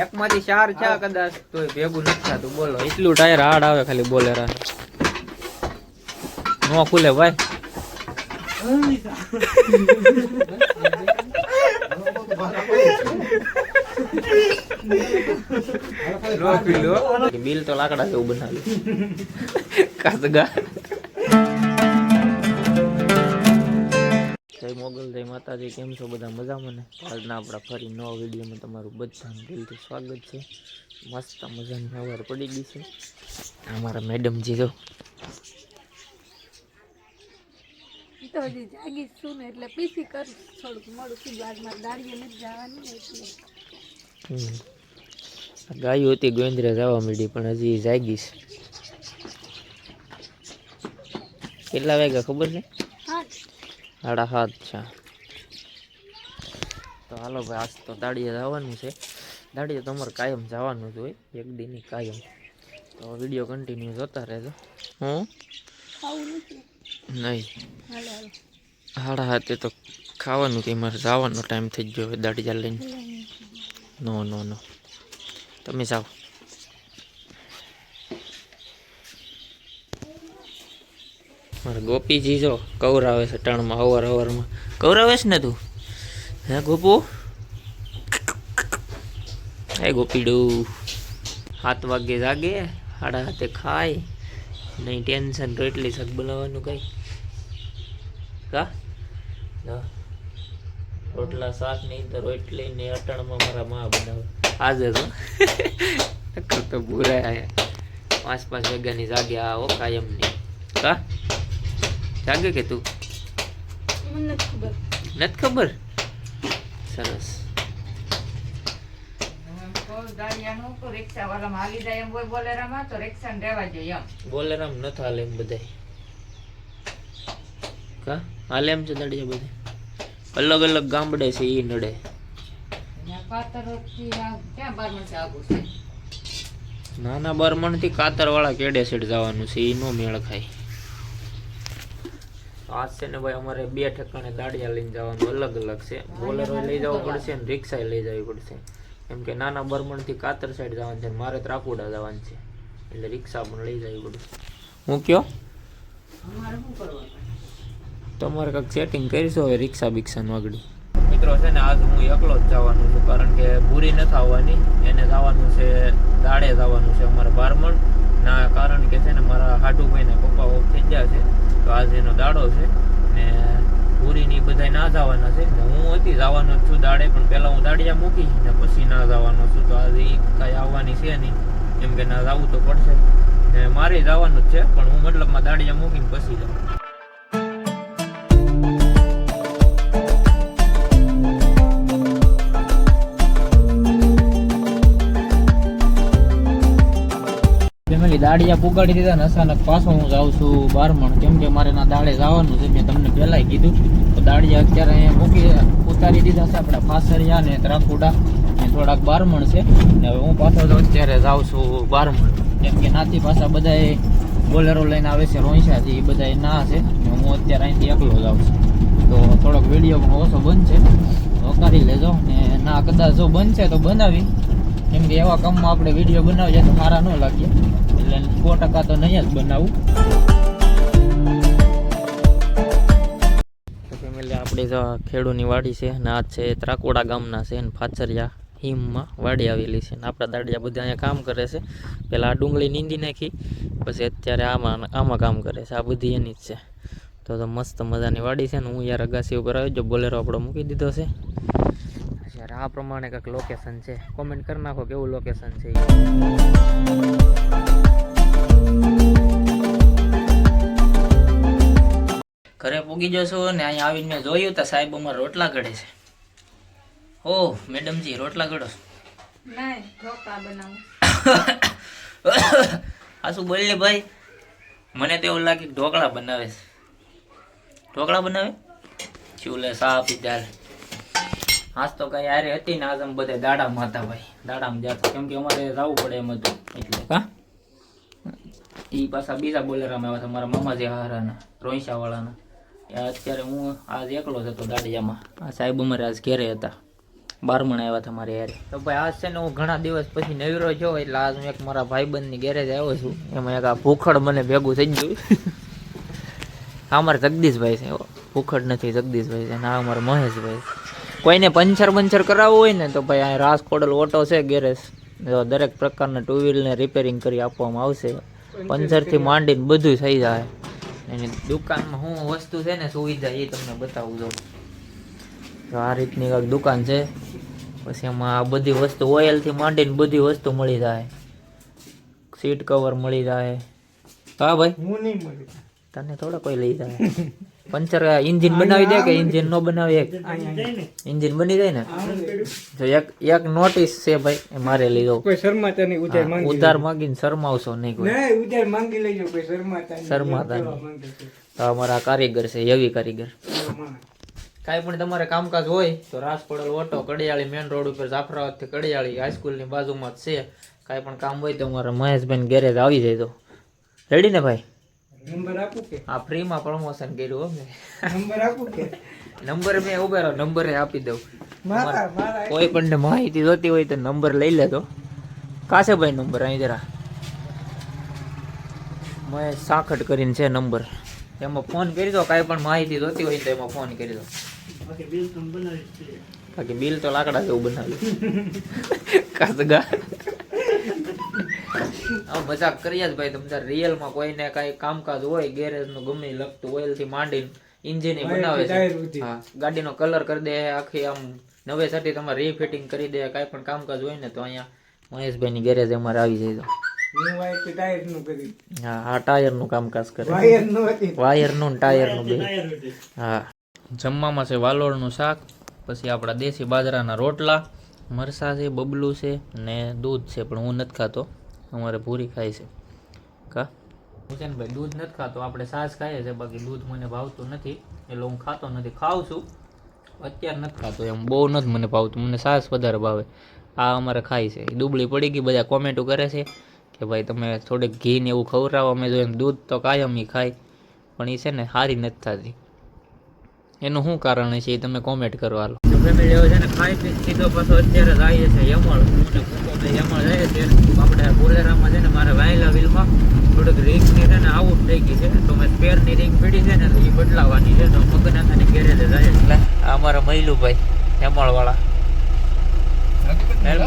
એકમાંથી ચાર છે કદાચ. તો ભેગું નથી થતું બોલો. એટલું ટાયર હાડ આવે ખાલી બોલેરા. નો ખુલે ભાઈ. લો બિલ તો લાકડા જેવું બનાવ્યું. કાસગા. જય મોગલ જય માતાજી કેમ છો બધા? મજામાં ને? આજના આપણા ફરી નવા વિડીયોમાં તમારું બધાનું દિલથી સ્વાગત છે. મસ્ત મજાની સવાર પડી ગઈ છે. અમારા મેડમજી જો. તો હજી જાગી છું ને એટલે પીસી કરું થોડુંક મોડું થઈ આજ મારે દાડીએ નથી જવાનું એટલે ગાયું હતી ગોવિંદ્રે જવા માંડી પણ હજી જાગીશ કેટલા વાગ્યા ખબર છે? સાડા સાત. છે. તો હાલો ભાઈ આજ તો દાડીએ જવાનું છે. દાડીએ તમારે કાયમ જવાનું જ હોય એક દીની કાયમ. તો વીડિયો કન્ટિન્યુ જોતા રહેજો. હું? નહીં. હાડા હાથે તો ખાવાનું કે મારે જવાનો ટાઈમ થઈ ગયો દાડી દાડિયા લઈને નો નો નો. તમે જાઓ. મારે ગોપીજી જો કવરાવે છે ટણમાં, અવાર અવારમાં. છે ને તું? હે ગોપુ? હે ગોપીડું. સાત વાગે જાગે સાડા હાથે ખાય. નહીં ટેન્શન, રોટલી શાક બનાવવાનું કઈ. કા? રોટલા, શાક નહીં તો રોટલી ને અટણમાં મારા મા બનાવે. આજે તો. તો બુરા આયા. પાંચ પાંચ વાગ્યાની જાગે, આ હો કાયમ નહીં. કા? જાગે કે તું? નથી ખબર. સરસ. બોલેરામ ન હાલે એમ બધાય. કા? હાલે એમ છે દાડિયા બધા અલગ અલગ ગામડે છે એ નડે. નાના બરમણથી કાતર વાળા કેડે સેટ જવાનું છે ઈ નો મેળ ખાય. આજ છે ને ભાઈ અમારે બે ઠેકાણે દાડિયા લઈને જવાનું અલગ અલગ છે. બોલરો લઈ જવું પડશે ને રિક્ષા લઈ જવી પડશે. એમ કે નાના બરમણથી કાતર સાઈડ જવાનું છે ને મારે ત્રાકુડા જવાનું છે. એટલે રિક્ષા પણ લઈ જવી પડશે. હું કયો? તમારે કંઈક સેટિંગ કરીશું હવે રિક્ષા બિક્ષા વાગડી મિત્રો છે ને આજ હું એકલો જ જવાનું છું કારણ કે પૂરી નથી આવવાની. એને જવાનું છે દાડે જવાનું છે અમારે બારમણ. ના, કારણ કે છે ને મારા હાટુભાઈના પપ્પા ઓફ થઈ ગયા છે, તો આજ એનો દાડો છે ને પૂરીની બધા ના જવાના છે. ને હું હતી જવાનો છું દાડે, પણ પહેલાં હું દાડિયા મૂકી ને પછી ના જવાનો છું. તો આજે એ કાંઈ આવવાની છે નહીં. કેમ કે ના જવું તો પડશે. ને મારે જવાનું જ છે, પણ હું મતલબમાં દાડિયા મૂકીને પછી જાઉં. દાડિયા પુગાડી દીધા ને અચાનક પાછો હું જાઉં છું બારમણ. કેમ કે મારે ના દાડે જવાનું છે, મેં તમને પહેલાંય કીધું. તો દાડિયા અત્યારે અહીંયા મૂકી ઉતારી દીધા છે આપણે ફાસરિયા ને ત્રાકુડા ને થોડાક બારમણ છે. ને હવે હું પાછો તો અત્યારે જાઉં છું બારમણ. કેમ કે નાથી પાછા બધાએ બોલેરો લઈને આવે છે રોઈસાથી એ બધાય ના છે. ને હું અત્યારે અહીંથી એકલો જાઉં છું. તો થોડોક વીડિયો પણ ઓછો બંધ છે વકારી લેજો. ને ના કદાચ જો બનશે તો બનાવી. કેમ કે એવા કામમાં આપણે વીડિયો બનાવીએ તો સારા ન લાગીએ એટલે સો ટકા તો નહીં જ બનાવું. આપણી તો ખેડૂની વાડી છે અને આ છે ત્રાકોડા ગામના છે અને ફાચરિયા હિમમાં વાડી આવેલી છે અને આપણા દાડિયા બધા અહીંયા કામ કરે છે. પહેલાં આ ડુંગળી નીંદી નાખી, પછી અત્યારે આમાં આમાં કામ કરે છે. આ બધી એની જ છે. તો મસ્ત મજાની વાડી છે ને હું યાર અગાસી ઉપર આવી જો બોલેરો આપણો મૂકી દીધો છે. યાર આ પ્રમાણે કંઈક લોકેશન છે. કોમેન્ટ કરી નાખો કેવું લોકેશન છે ઘરે પૂગી જશો ને અહીંયા આવીને મેં જોયું તો સાહેબ અમારે રોટલા ઘડે છે. ઓ મેડમજી રોટલા ઘડો. આ શું બોલી ભાઈ? મને તો એવું લાગે ઢોકળા બનાવે છે. ઢોકળા બનાવે? ચૂલે સાફ પીધા આજ તો કઈ આરે હતી ને આજ અમે બધા દાડામાં હતા ભાઈ. દાડામાં જતા કેમ કે અમારે જવું પડે એમ હતું. એટલે કા એ પાછા બીજા બોલેરામાં આવ્યા હતા મારા મામાજી હારાના રોઈસા વાળાના અત્યારે હું આજ એકલો જ હતો દાડિયામાં. આ સાહેબ અમારે આજ ઘેરે હતા. બારમણ આવ્યા તમારે યાર તો ભાઈ આજ છે ને હું ઘણા દિવસ પછી નવીરો છો એટલે આજ હું એક મારા ભાઈબંધની ગેરેજ આવ્યો છું. એમાં એક આ ભૂખડ મને ભેગું થઈ ગયું. હા અમારા જગદીશભાઈ છે ભૂખડ નથી જગદીશભાઈ છે અને આ અમારા મહેશભાઈ કોઈને પંચર બંચર કરાવવું હોય ને તો ભાઈ અહીં રાજકોડલ ઓટો છે ગેરેજ જો દરેક પ્રકારના ટુ વ્હીલને રિપેરિંગ કરી આપવામાં આવશે. પંચરથી માંડીને બધું થઈ જાય. એની દુકાનમાં શું વસ્તુ છે ને સુવિધા એ તમને બતાવું જો આ રીતની કાંઈક દુકાન છે પછી એમાં આ બધી વસ્તુ ઓઇલથી માંડીને બધી વસ્તુ મળી જાય. સીટ કવર મળી જાય. હા ભાઈ? હું નહીં મળી. તને થોડા કોઈ લઈ જાય. પંચર ઇન્જિન બનાવી દે કે ઇન્જિન નો બનાવી એક? ઇન્જિન બની જાય ને? તો એક એક નોટિસ છે ભાઈ એ મારે લીધો કોઈ શરમાતા નહીં ઉધાર માંગી ઉધાર માંગીને શરમાવશો નહીં કોઈ. નહીં ઉધાર માંગી લેજો કોઈ શરમાતા. શરમાતા નહીં. તો અમારા કારીગર છે યવી કારીગર. કાંઈ પણ તમારે કામકાજ હોય તો Rajpadal auto Kadiyali main road ઉપર જાફરાબાદથી કડિયાળી હાઈસ્કૂલની બાજુમાં જ છે. કાંઈ પણ કામ હોય તો અમારા મહેશભાઈ ગેરેજ આવી જાય તો. રેડી ને ભાઈ? નંબર આપું કે? આ ફ્રીમાં પ્રમોશન કર્યું હો નંબર આપું કે? નંબર મેં ઉભેરો નંબરે આપી દઉં. મારા મારા કોઈ પણ માહિતી જોતી હોય તો નંબર લઈ લેતો કાશે ભાઈ નંબર અહીં જરા. મેં સાખટ કરીને છે નંબર એમાં ફોન કરી દો કાંઈ પણ માહિતી જોતી હોય તો એમાં ફોન કરી દો. બાકી બિલ તો લાકડા જેવું બનાવ્યું. કાસગા. આવું મજાક કરીએ જ ભાઈ તમે રિયલમાં કોઈને કાંઈ કામકાજ હોય ગેરેજનું ગમે ઈ લગતું ઓઇલથી માંડીને ઇન્જિન બનાવે છે. ગાડી હા ગાડીનો કલર કરી દે આખી આમ નવેસરથી તમારે રીફિટિંગ કરી દે કાંઈ પણ કામકાજ હોય ને તો અહીંયા મહેશભાઈની ગેરેજ અમારે આવી જાય તો. હા ટાયરનું હા ટાયરનું કામકાજ કરે. નું વાયરનું ને ટાયરનું બે. હા. જમવામાં છે વાલોળનું શાક પછી આપણા દેશી બાજરાના રોટલા મરસા છે બબલું છે ને દૂધ છે પણ હું નથી ખાતો. અમારે પૂરી ખાય છે. કા? હુસેનભાઈ દૂધ નથી ખાતો, આપણે સાસ ખાઈએ છીએ બાકી દૂધ મને ભાવતું નથી, એટલે હું ખાતો નથી, ખાઉં છું, અત્યારે નથી ખાતો એમ, બહુ નથી મને ભાવતું, મને સાસ વધારે ભાવે. આ અમારે ખાય છે. દુબળી પડી ગઈ, બધા કોમેન્ટો કરે છે કે ભાઈ તમે થોડીક ઘી ને એવું ખવડાવો, અમે જો દૂધ તો કાયમ એ ખાય, પણ એ છે ને સારી નથી થતી. એનું શું કારણ છે એ તમે કોમેન્ટ કરો, હાલો. ફેમિલી હવે છે ને ખાઈ પી સીધો પાછો અત્યારે જ આવીએ છે યમળ. હું ને જઈએ બે યમળ જાય છે. આપણે બોલેરામાં છે ને મારે વાયલા વ્હીલમાં થોડીક રિંગની છે ને આઉટ થઈ ગઈ છે તો મેં સ્પેરની રિંગ પડી છે ને એ બદલાવાની છે. તો મગનાથાની ગેરેજે જાય. એટલે આ અમારા મહિલુભાઈ યમળ વાળા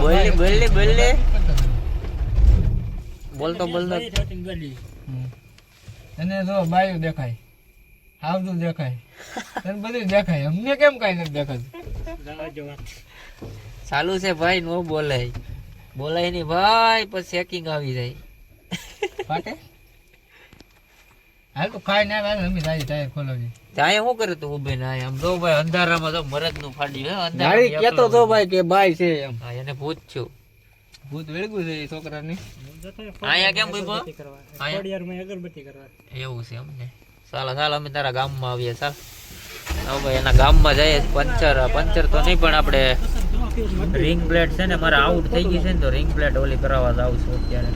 બોલી બોલી બોલી. બોલતો બોલતો અને જો બાયું દેખાય આવતું દેખાય. અને બધું દેખાય. અમને કેમ કઈ નથી દેખાતું? ચાલુ છે ભાઈ નો બોલાય બોલાય નહીં ભાઈ પછી ચેકિંગ આવી જાય. પાટે હાલ તો ખાઈ ના આવે અમે જાય ટાયર ખોલાવી. જાય શું કરે તું ઉભે ના આમ જો ભાઈ અંધારામાં તો મરદનું ફાડ્યું હે ગાડી અંધારામાં કેતો તો ભાઈ કે બાઈ છે એમ. હા એને પૂછ્યું ભૂત વેળગું છે એ છોકરાને. અહીંયા કેમ ઊભો? કરવા. એવું છે અમને ચાલો સાલા અમે તારા ગામમાં આવીએ ચાલ હવે ભાઈ એના ગામમાં જઈએ પંચર પંચર તો નહીં પણ આપણે રિંગ પ્લેટ છે ને મારે આઉટ થઈ ગઈ છે ને તો રિંગ પ્લેટ ઓલી કરાવવા જાઉં છું અત્યારે.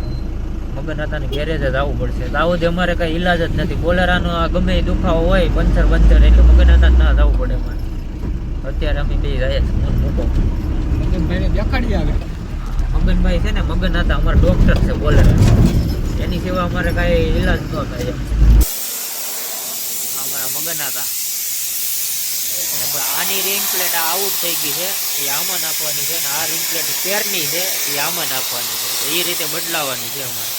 મગન હતા ને ગેરેજ જ આવવું પડશે. આવો જ અમારે કઈ ઈલાજ જ નથી. બોલેરાનો આ ગમે એ દુખાવો હોય પંચર પંચર એટલે મગન હતા ના જવું પડે અમારે. અત્યારે અમે બે જાય મૂકો ભાઈને દેખાડી આવે. મગનભાઈ છે ને મગન હતા અમારા ડોક્ટર છે બોલેરા એની સિવાય અમારે કાંઈ ઈલાજ ન થાય અમારા મગન હતા. અને આની રિંગ પ્લેટ આ આઉટ થઈ ગઈ છે. એ આમાં નાખવાની છે ને આ રિંગ પ્લેટ પેરની છે. એ આમાં નાખવાની છે. તો એ રીતે બદલાવાની છે અમારે.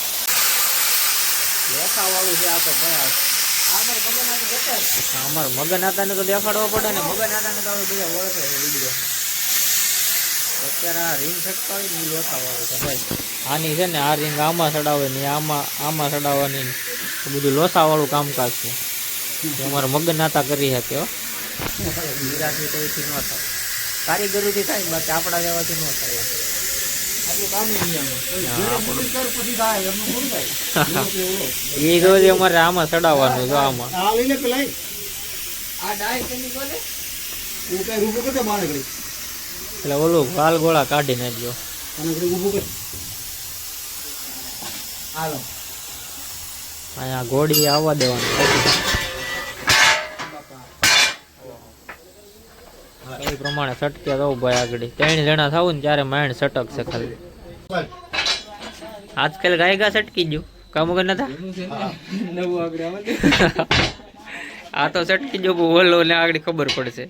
વાળું છે આ તો ભાઈ અમારે મગન હતા. ને તો દેખાડવો પડે ને. મગન હતા ને તો બધા ઓળખે છે વીડિયો અત્યારે આ રિંગ હોય ને લોસાવાળું છે ભાઈ. આની છે ને આ રિંગ આમાં ચડાવે ને આમાં આમાં ચડાવવાની. બધું લોસાવાળું કામકાજ છે. અમારે મગન નાતા કરી શકે હો. બીજાથી તો એથી ન થાય. કારીગરોથી થાય બાકી આપણા જેવાથી ન થાય. એમ. હા, આપણું. અમારે આમાં ચડાવવાનું જો આમાં. આ લઈને પેલા આ ડાય કેની કોને હું કઈ ઊભું કરતો કરી એટલે ઓલું વાલ ગોળા કાઢી નાખજો અને ઘડી ઊભું કર. હાલો અહીંયા ગોળી આવવા દેવાની. એ પ્રમાણે સટક્યા દઉં ભાઈ આગળ. ત્રણ જણા થાવું ને ત્યારે માઇન્ડ સટકશે ખાલી. આજકાલ ગાય ગા સટકી ગયું. કામ વગર નતા? છે. આ તો સટકી જો ઓલો ને આગળ ખબર પડશે.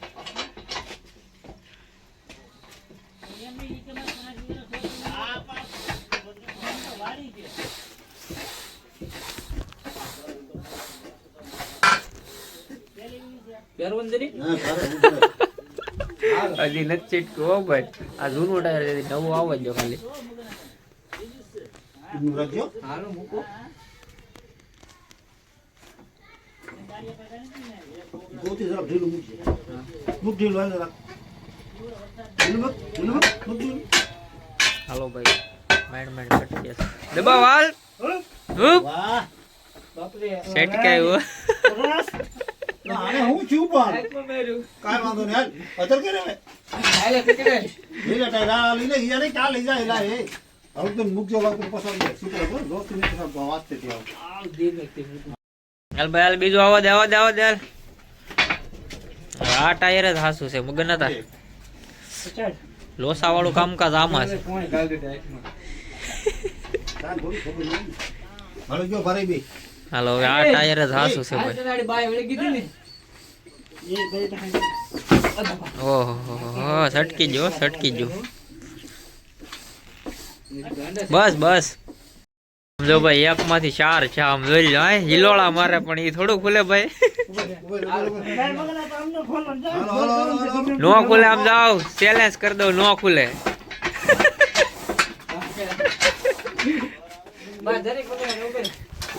હજી નથી ચીટકું હો ભાઈ. આ જૂનું ટાયર છે નવું આવે જ ખાલી. હાલો ભાઈ છે. દબાવ હાલ. હુપ બાપરે સેટ હું છું પણ. કાંઈ વાંધો નહીં હાલ અતર કરે હવે હાલે પકડે. લઈ લે ટાયરા લઈ લે ઈયા નહીં કાં લઈ જા એલા એ હવે તો મૂકજો વાગતું પસંદ છે શું કરો દોસ્ત મિત્ર વાત તે આવ દે વ્યક્તિ હાલ ભાઈ હાલ બીજું આવો દે આવો દે આવો દે આ ટાયર જ હાસું છે મગન નતા લોસા વાળું કામકાજ આમાં છે. કોણે જો ભરાઈ બી હાલો હવે આ ટાયર જ હાસું છે ભાઈ. ઓહો સટકી જો સટકી જો બસ બસ. સમજો ભાઈ એક માંથી ચાર છે આમ જોઈ લો હે હિલોળા મારે પણ એ થોડું ખુલે ભાઈ. નો ખુલે આમ જાવ ચેલેન્જ કરી દઉં નો ખુલે.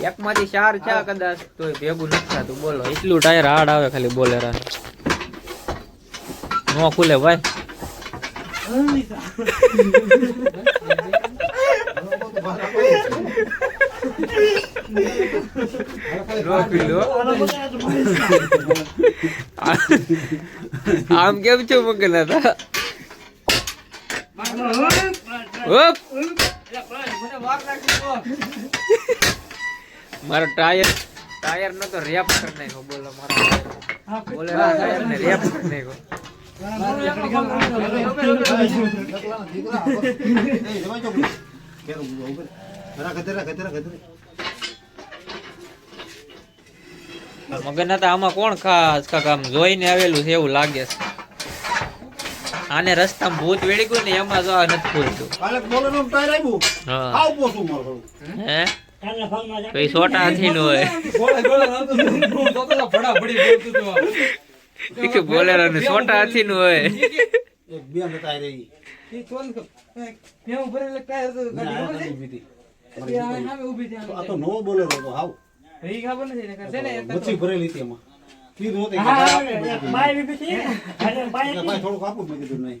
બા જરીક પકડે ને ઉભે રહે. એક માંથી ચાર છે કદાચ તોય ભેગું નથી થતું. બોલો એટલું ટાયર હાર્ડ આવે ખાલી બોલેરા. નો ખુલે ભાઈ. આમ કેમ છો મગન હતા ઓપ મને વાર લાગી તો. મારો ટાયર ટાયર નો તો રેપ કરી નાખ્યો બોલો મારો બોલે ટાયર ને રેપ કરી નાખ્યો. મગન હતા આમાં કોણ ખાસ કાક આમ જોઈને આવેલું છે એવું લાગે છે. આને રસ્તામાં ભૂત વેડી ગયું ને એમાં જો આ નથી ભૂલતું. હા. આવ પોસું હે? એ સોટા હાથી નો હોય. બોલેરો ને સોટા હાથી નું હોય બે ને ટાયર આવી કોણ ક- ભેવું ભરેલું ટાયર તો ગાડી ઊભી એ આ ઊભી છે આ તો નવો બોલે તો હાવ. ઈ ખબર નથી ને છે ને મચ્છી ભરેલી હતી એમાં. કીધું હતું આપું મેં કીધું નહીં.